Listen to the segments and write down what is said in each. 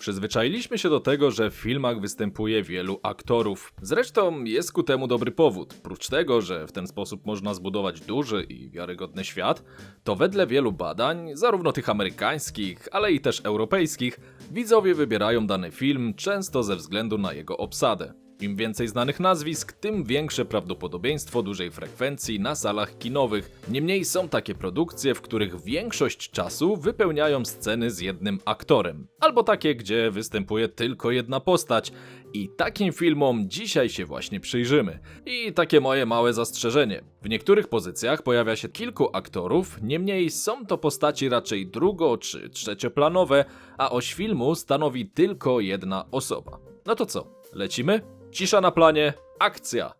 Przyzwyczailiśmy się do tego, że w filmach występuje wielu aktorów. Zresztą jest ku temu dobry powód. Prócz tego, że w ten sposób można zbudować duży i wiarygodny świat, to wedle wielu badań, zarówno tych amerykańskich, ale i też europejskich, widzowie wybierają dany film często ze względu na jego obsadę. Im więcej znanych nazwisk, tym większe prawdopodobieństwo dużej frekwencji na salach kinowych. Niemniej są takie produkcje, w których większość czasu wypełniają sceny z jednym aktorem, albo takie, gdzie występuje tylko jedna postać. I takim filmom dzisiaj się właśnie przyjrzymy. I takie moje małe zastrzeżenie. W niektórych pozycjach pojawia się kilku aktorów, niemniej są to postaci raczej drugo- czy trzecioplanowe, a oś filmu stanowi tylko jedna osoba. No to co, lecimy? Cisza na planie, akcja!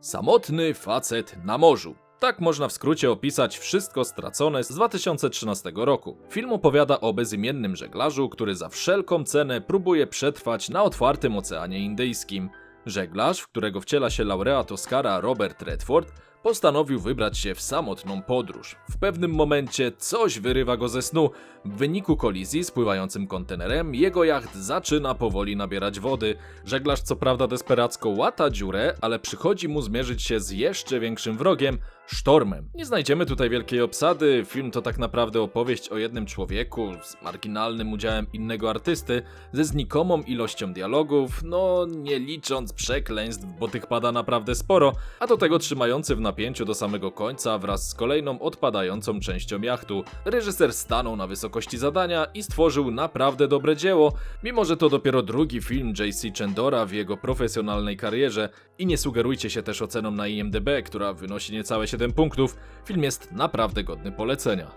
Samotny facet na morzu. Tak można w skrócie opisać wszystko stracone z 2013 roku. Film opowiada o bezimiennym żeglarzu, który za wszelką cenę próbuje przetrwać na otwartym Oceanie Indyjskim. Żeglarz, w którego wciela się laureat Oscara Robert Redford, postanowił wybrać się w samotną podróż. W pewnym momencie coś wyrywa go ze snu. W wyniku kolizji z pływającym kontenerem jego jacht zaczyna powoli nabierać wody. Żeglarz co prawda desperacko łata dziurę, ale przychodzi mu zmierzyć się z jeszcze większym wrogiem, sztormem. Nie znajdziemy tutaj wielkiej obsady, film to tak naprawdę opowieść o jednym człowieku z marginalnym udziałem innego artysty, ze znikomą ilością dialogów, no nie licząc przekleństw, bo tych pada naprawdę sporo, a do tego trzymający w napięciu do samego końca wraz z kolejną odpadającą częścią jachtu. Reżyser stanął na wysokości zadania i stworzył naprawdę dobre dzieło, mimo że to dopiero drugi film J.C. Chendora w jego profesjonalnej karierze i nie sugerujcie się też oceną na IMDb, która wynosi niecałe 7 punktów, film jest naprawdę godny polecenia.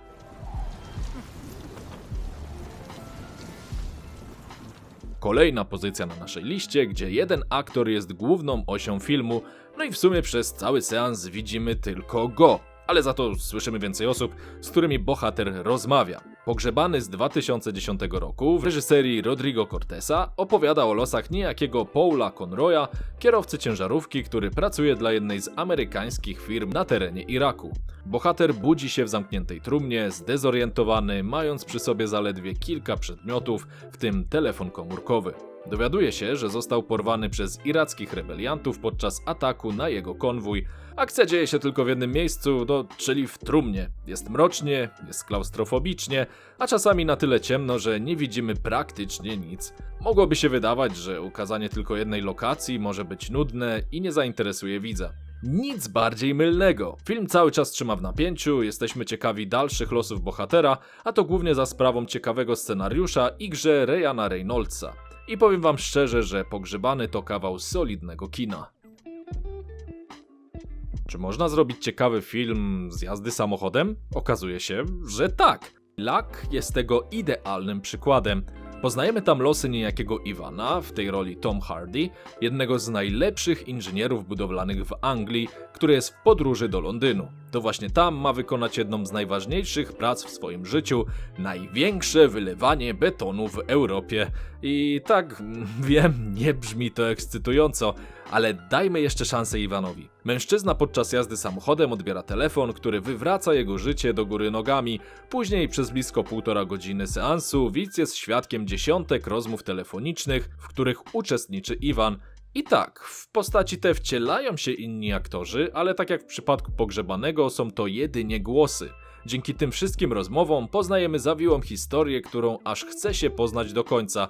Kolejna pozycja na naszej liście, gdzie jeden aktor jest główną osią filmu, no i w sumie przez cały seans widzimy tylko go. Ale za to słyszymy więcej osób, z którymi bohater rozmawia. Pogrzebany z 2010 roku w reżyserii Rodrigo Cortesa opowiada o losach niejakiego Paula Conroya, kierowcy ciężarówki, który pracuje dla jednej z amerykańskich firm na terenie Iraku. Bohater budzi się w zamkniętej trumnie, zdezorientowany, mając przy sobie zaledwie kilka przedmiotów, w tym telefon komórkowy. Dowiaduje się, że został porwany przez irackich rebeliantów podczas ataku na jego konwój. Akcja dzieje się tylko w jednym miejscu, no, czyli w trumnie. Jest mrocznie, jest klaustrofobicznie, a czasami na tyle ciemno, że nie widzimy praktycznie nic. Mogłoby się wydawać, że ukazanie tylko jednej lokacji może być nudne i nie zainteresuje widza. Nic bardziej mylnego. Film cały czas trzyma w napięciu, jesteśmy ciekawi dalszych losów bohatera, a to głównie za sprawą ciekawego scenariusza i grze Ryana Reynoldsa. I powiem wam szczerze, że Pogrzebany to kawał solidnego kina. Czy można zrobić ciekawy film z jazdy samochodem? Okazuje się, że tak. Luck jest tego idealnym przykładem. Poznajemy tam losy niejakiego Iwana, w tej roli Tom Hardy, jednego z najlepszych inżynierów budowlanych w Anglii, który jest w podróży do Londynu. To właśnie tam ma wykonać jedną z najważniejszych prac w swoim życiu największe wylewanie betonu w Europie. I tak, wiem, nie brzmi to ekscytująco, ale dajmy jeszcze szansę Iwanowi. Mężczyzna podczas jazdy samochodem odbiera telefon, który wywraca jego życie do góry nogami. Później przez blisko półtora godziny seansu widz jest świadkiem dziesiątek rozmów telefonicznych, w których uczestniczy Iwan. I tak, w postaci te wcielają się inni aktorzy, ale tak jak w przypadku pogrzebanego są to jedynie głosy. Dzięki tym wszystkim rozmowom poznajemy zawiłą historię, którą aż chce się poznać do końca.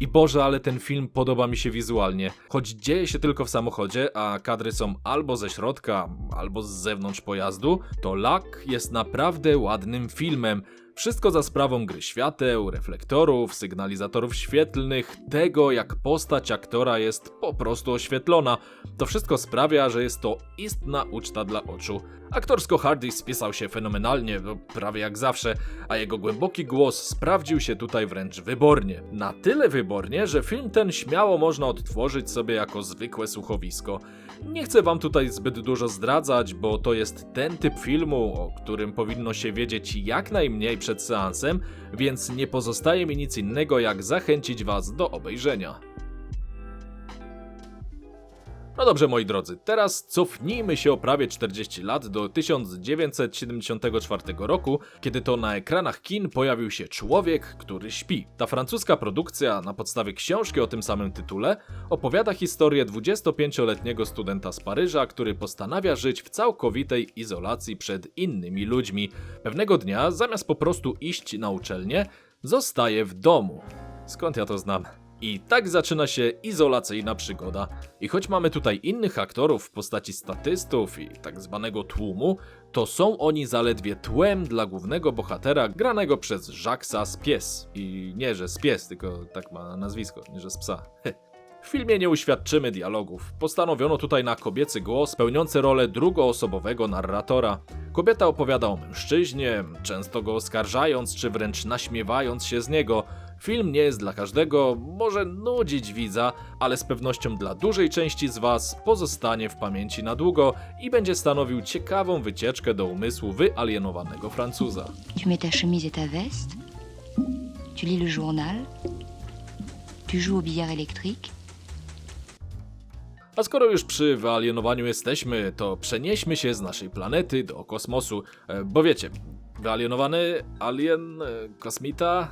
I Boże, ale ten film podoba mi się wizualnie. Choć dzieje się tylko w samochodzie, a kadry są albo ze środka, albo z zewnątrz pojazdu, to Luck jest naprawdę ładnym filmem. Wszystko za sprawą gry świateł, reflektorów, sygnalizatorów świetlnych, tego jak postać aktora jest po prostu oświetlona. To wszystko sprawia, że jest to istna uczta dla oczu. Aktorsko Hardy spisał się fenomenalnie, no, prawie jak zawsze, a jego głęboki głos sprawdził się tutaj wręcz wybornie. Na tyle wybornie, że film ten śmiało można odtworzyć sobie jako zwykłe słuchowisko. Nie chcę wam tutaj zbyt dużo zdradzać, bo to jest ten typ filmu, o którym powinno się wiedzieć jak najmniej przed seansem, więc nie pozostaje mi nic innego jak zachęcić was do obejrzenia. No dobrze, moi drodzy, teraz cofnijmy się o prawie 40 lat do 1974 roku, kiedy to na ekranach kin pojawił się Człowiek, który śpi. Ta francuska produkcja, na podstawie książki o tym samym tytule, opowiada historię 25-letniego studenta z Paryża, który postanawia żyć w całkowitej izolacji przed innymi ludźmi. Pewnego dnia, zamiast po prostu iść na uczelnię, zostaje w domu. Skąd ja to znam? I tak zaczyna się izolacyjna przygoda. I choć mamy tutaj innych aktorów w postaci statystów i tak zwanego tłumu, to są oni zaledwie tłem dla głównego bohatera granego przez Jacquesa z Pies. I nie, że z Pies, tylko tak ma nazwisko, nie, że z psa. W filmie nie uświadczymy dialogów. Postanowiono tutaj na kobiecy głos pełniący rolę drugoosobowego narratora. Kobieta opowiada o mężczyźnie, często go oskarżając czy wręcz naśmiewając się z niego. Film nie jest dla każdego, może nudzić widza, ale z pewnością dla dużej części z Was pozostanie w pamięci na długo i będzie stanowił ciekawą wycieczkę do umysłu wyalienowanego Francuza. Tu mets ta chemise et ta veste. Tu lis le journal. Tu joues au billard électrique. A skoro już przy wyalienowaniu jesteśmy, to przenieśmy się z naszej planety do kosmosu, e, bo wiecie, wyalienowany alien, e, kosmita,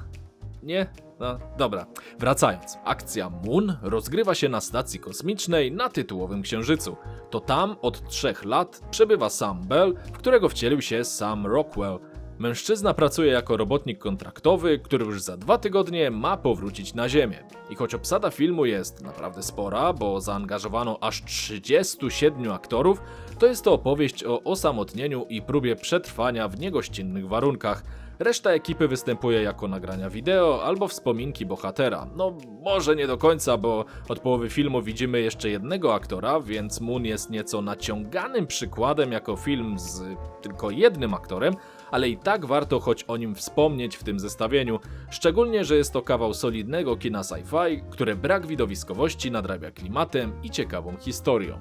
nie? No, dobra. Wracając. Akcja Moon rozgrywa się na stacji kosmicznej na tytułowym księżycu. To tam od trzech lat przebywa Sam Bell, w którego wcielił się Sam Rockwell. Mężczyzna pracuje jako robotnik kontraktowy, który już za dwa tygodnie ma powrócić na Ziemię. I choć obsada filmu jest naprawdę spora, bo zaangażowano aż 37 aktorów, to jest to opowieść o osamotnieniu i próbie przetrwania w niegościnnych warunkach. Reszta ekipy występuje jako nagrania wideo albo wspominki bohatera. No, może nie do końca, bo od połowy filmu widzimy jeszcze jednego aktora, więc Moon jest nieco naciąganym przykładem jako film z tylko jednym aktorem, ale i tak warto choć o nim wspomnieć w tym zestawieniu, szczególnie, że jest to kawał solidnego kina sci-fi, które brak widowiskowości nadrabia klimatem i ciekawą historią.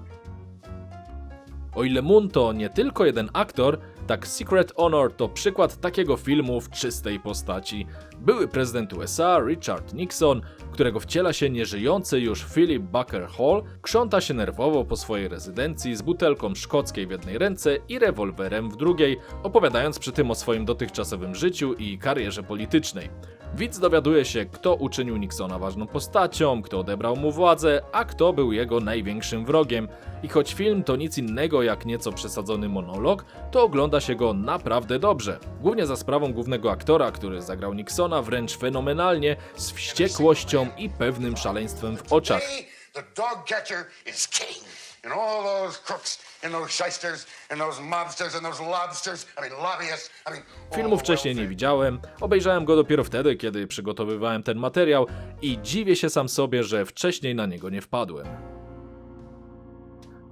O ile Moon to nie tylko jeden aktor, tak Secret Honor to przykład takiego filmu w czystej postaci. Były prezydent USA Richard Nixon, którego wciela się nieżyjący już Philip Bucker Hall, krząta się nerwowo po swojej rezydencji z butelką szkockiej w jednej ręce i rewolwerem w drugiej, opowiadając przy tym o swoim dotychczasowym życiu i karierze politycznej. Widz dowiaduje się, kto uczynił Nixona ważną postacią, kto odebrał mu władzę, a kto był jego największym wrogiem. I choć film to nic innego jak nieco przesadzony monolog, to ogląda się go naprawdę dobrze. Głównie za sprawą głównego aktora, który zagrał Nixona wręcz fenomenalnie, z wściekłością i pewnym szaleństwem w oczach. Today, the dog catcher is king. And all those crooks and those shysters and those mobsters and those lobsters, I mean lobbyists, I mean... Filmu wcześniej nie widziałem, obejrzałem go dopiero wtedy, kiedy przygotowywałem ten materiał i dziwię się sam sobie, że wcześniej na niego nie wpadłem.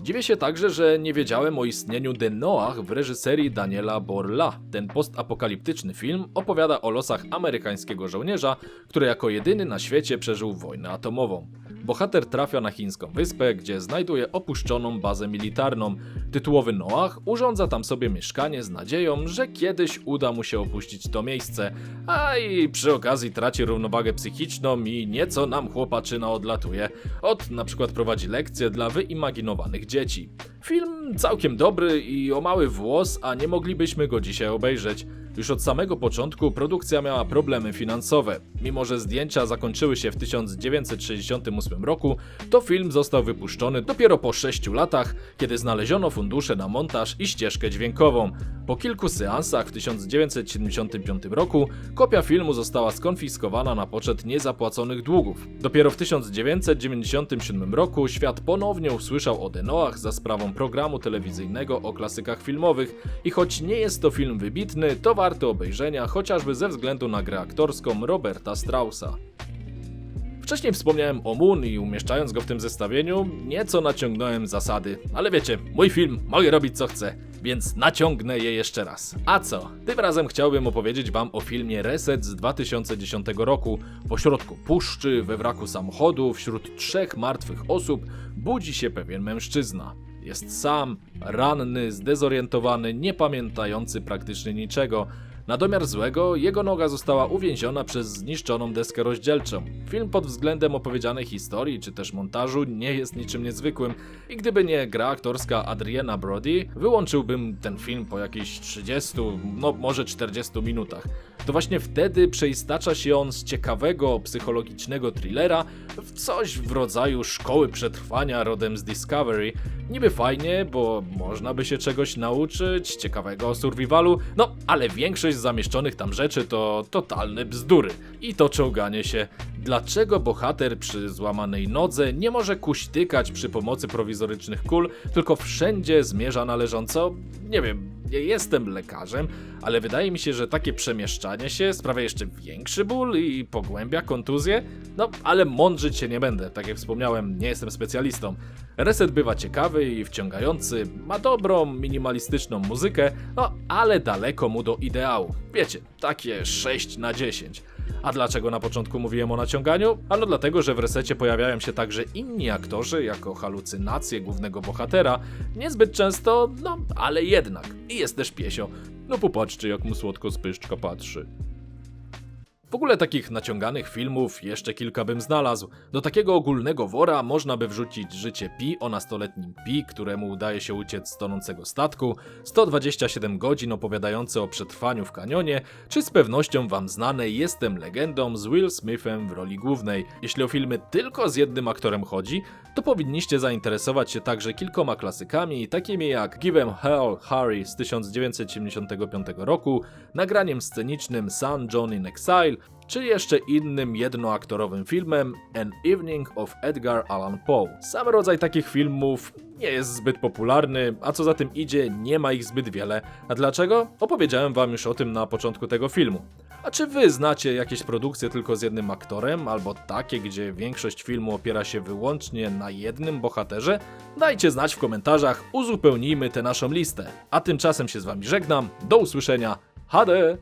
Dziwię się także, że nie wiedziałem o istnieniu The Noah w reżyserii Daniela Borla. Ten postapokaliptyczny film opowiada o losach amerykańskiego żołnierza, który jako jedyny na świecie przeżył wojnę atomową. Bohater trafia na chińską wyspę, gdzie znajduje opuszczoną bazę militarną. Tytułowy Noah urządza tam sobie mieszkanie z nadzieją, że kiedyś uda mu się opuścić to miejsce, a i przy okazji traci równowagę psychiczną i nieco nam chłopaczyna odlatuje. Od na przykład prowadzi lekcje dla wyimaginowanych dzieci. dia a dia. Film całkiem dobry i o mały włos, a nie moglibyśmy go dzisiaj obejrzeć. Już od samego początku produkcja miała problemy finansowe. Mimo, że zdjęcia zakończyły się w 1968 roku, to film został wypuszczony dopiero po 6 latach, kiedy znaleziono fundusze na montaż i ścieżkę dźwiękową. Po kilku seansach w 1975 roku kopia filmu została skonfiskowana na poczet niezapłaconych długów. Dopiero w 1997 roku świat ponownie usłyszał o Denoach za sprawą programu telewizyjnego o klasykach filmowych i choć nie jest to film wybitny, to warty obejrzenia chociażby ze względu na grę aktorską Roberta Straussa. Wcześniej wspomniałem o Moon i umieszczając go w tym zestawieniu, nieco naciągnąłem zasady. Ale wiecie, mój film, mogę robić co chcę, więc naciągnę je jeszcze raz. A co? Tym razem chciałbym opowiedzieć wam o filmie Reset z 2010 roku. Pośrodku puszczy, we wraku samochodu, wśród trzech martwych osób, budzi się pewien mężczyzna. Jest sam, ranny, zdezorientowany, nie pamiętający praktycznie niczego. Na domiar złego, jego noga została uwięziona przez zniszczoną deskę rozdzielczą. Film pod względem opowiedzianej historii czy też montażu nie jest niczym niezwykłym i gdyby nie gra aktorska Adriana Brody, wyłączyłbym ten film po jakichś 30, no może 40 minutach. To właśnie wtedy przeistacza się on z ciekawego, psychologicznego thrillera w coś w rodzaju szkoły przetrwania rodem z Discovery. Niby fajnie, bo można by się czegoś nauczyć, ciekawego o survivalu, no ale większość zamieszczonych tam rzeczy to totalne bzdury. I to czołganie się. Dlaczego bohater przy złamanej nodze nie może kuśtykać przy pomocy prowizorycznych kul, tylko wszędzie zmierza należąco? Nie wiem, nie jestem lekarzem, ale wydaje mi się, że takie przemieszczanie się sprawia jeszcze większy ból i pogłębia kontuzję. No, ale mądrzyć się nie będę, tak jak wspomniałem, nie jestem specjalistą. Reset bywa ciekawy i wciągający, ma dobrą, minimalistyczną muzykę, no ale daleko mu do ideału. Wiecie, takie 6 na 10. A dlaczego na początku mówiłem o naciąganiu? Ano dlatego, że w resecie pojawiają się także inni aktorzy jako halucynacje głównego bohatera. Niezbyt często, no ale jednak. I jest też piesio. No popatrzcie jak mu słodko spyszczka patrzy. W ogóle takich naciąganych filmów jeszcze kilka bym znalazł. Do takiego ogólnego wora można by wrzucić życie Pi o nastoletnim Pi, któremu udaje się uciec z tonącego statku, 127 godzin opowiadające o przetrwaniu w kanionie, czy z pewnością wam znane Jestem legendą z Will Smithem w roli głównej. Jeśli o filmy tylko z jednym aktorem chodzi, to powinniście zainteresować się także kilkoma klasykami, takimi jak Give 'em Hell Harry z 1975 roku, nagraniem scenicznym Sun John in Exile, czy jeszcze innym jednoaktorowym filmem An Evening of Edgar Allan Poe. Sam rodzaj takich filmów nie jest zbyt popularny, a co za tym idzie, nie ma ich zbyt wiele. A dlaczego? Opowiedziałem wam już o tym na początku tego filmu. A czy wy znacie jakieś produkcje tylko z jednym aktorem, albo takie, gdzie większość filmu opiera się wyłącznie na jednym bohaterze? Dajcie znać w komentarzach, uzupełnijmy tę naszą listę. A tymczasem się z wami żegnam, do usłyszenia, HD!